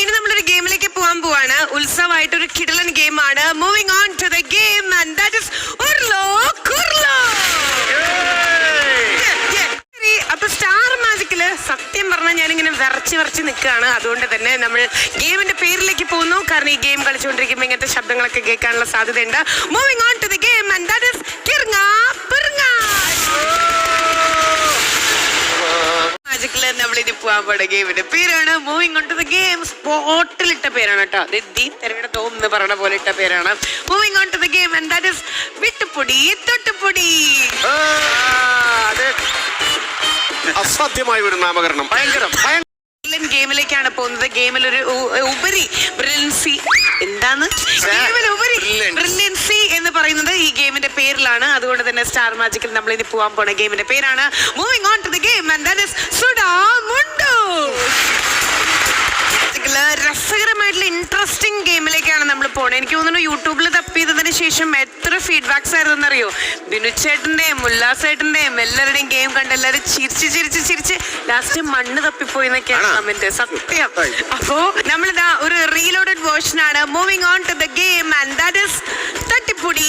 ഇനി നമ്മളൊരു ഗെയിമിലേക്ക് പോകാൻ പോവാണ്. ഉത്സവമായിട്ട് ഒരു കിടലൻ ഗെയിമാണ് moving on to the game and that is ഉർലോ കുർലോ. അപ്പൊ സ്റ്റാർ മാജിക്കിൽ സത്യം പറഞ്ഞാൽ ഞാനിങ്ങനെ വിറച്ച് വിറച്ച് നിൽക്കുകയാണ് അതുകൊണ്ട് തന്നെ നമ്മൾ ഗെയിമിന്റെ പേരിലേക്ക് പോകുന്നു. കാരണം ഈ ഗെയിം കളിച്ചുകൊണ്ടിരിക്കുമ്പോൾ ഇങ്ങനത്തെ ശബ്ദങ്ങളൊക്കെ കേൾക്കാനുള്ള സാധ്യതയുണ്ട്. Moving on to the game ഇനി പോകാൻ പോണ ഗെയിമിന്റെ പേരാണ് moving on to the game സ്പോട്ടിൽ ഇട്ട പേരാണ് കേട്ടോ. അത് ദീ തെരഞ്ഞെടുത്തോം എന്ന് പറയുന്ന പോലെ ഇട്ട പേരാണ്. Moving on to the game and that is വിട്ടുപൊടി തൊട്ടുപൊടി. അസാധ്യമായ ഒരു നാമകരണം. ഭയങ്കരം ഗെയിമിലേക്കാണ് പോകുന്നത്. ഗെയിമിൽ ഒരു ഉപരി ബ്രില്യൻസി എന്താണ് ഗെയിമിൽ ഉപരി. ബ്രില്യൻസി എന്ന് പറയുന്നത് ഈ ഗെയിമിന്റെ പേരിലാണ്. അതുകൊണ്ട് തന്നെ സ്റ്റാർ മാജിക്കിൽ നമ്മൾ ഇനി പോകാൻ പോണ ഗെയിമിന്റെ പേരാണ് moving on to the game and that is ഗെയിമിലേക്കാണ് എനിക്ക് തോന്നുന്നു യൂട്യൂബിൽ തപ്പിയതിന് ശേഷം എത്ര ഫീഡ്ബാക്സ് ആയിരുന്നു അറിയോ ബിനു ചേട്ടന്റെയും ഉല്ലാസ് ചേട്ടന്റെയും എല്ലാവരുടെയും ഗെയിം കണ്ട് എല്ലാവരും ചിരിച്ച് ചിരിച്ച് ചിരിച്ച് ലാസ്റ്റ് മണ്ണ് തപ്പിപ്പോയി എന്നൊക്കെയാണ്? കമന്റ് സത്യം. അപ്പോ നമ്മളിതാ ഒരു റീലോഡഡ് വേർഷൻ ആണ്. Moving on to the game and that is തട്ടിപ്പൊടി.